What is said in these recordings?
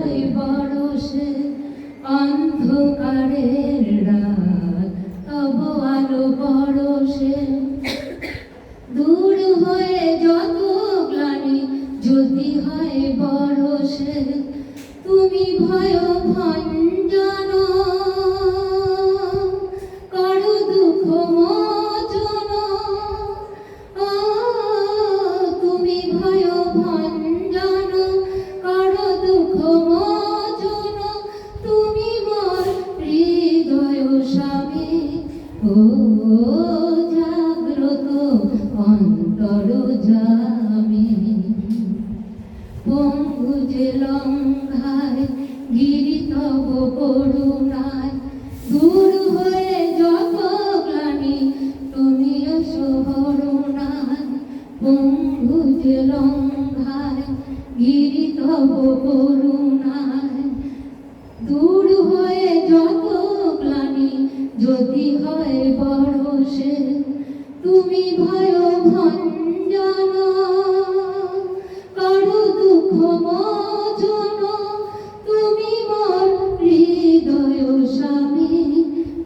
হয় বরসে অন্ধকারের দূর হয়ে যত গ্লানি যদি হয় বরসে। পঙ্গু যে লঙ্ঘায় গিরি তব করুণায় হয়ে যত গ্লানি তুমি সহরুণায় পঙ্গু যে লঙ্ঘায় গিরি তব করুণায় দূর হয়ে যত গ্লানি যদি হয় বরসে তুমি ভয় ভঞ্জন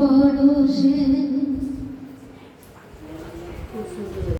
হয়ে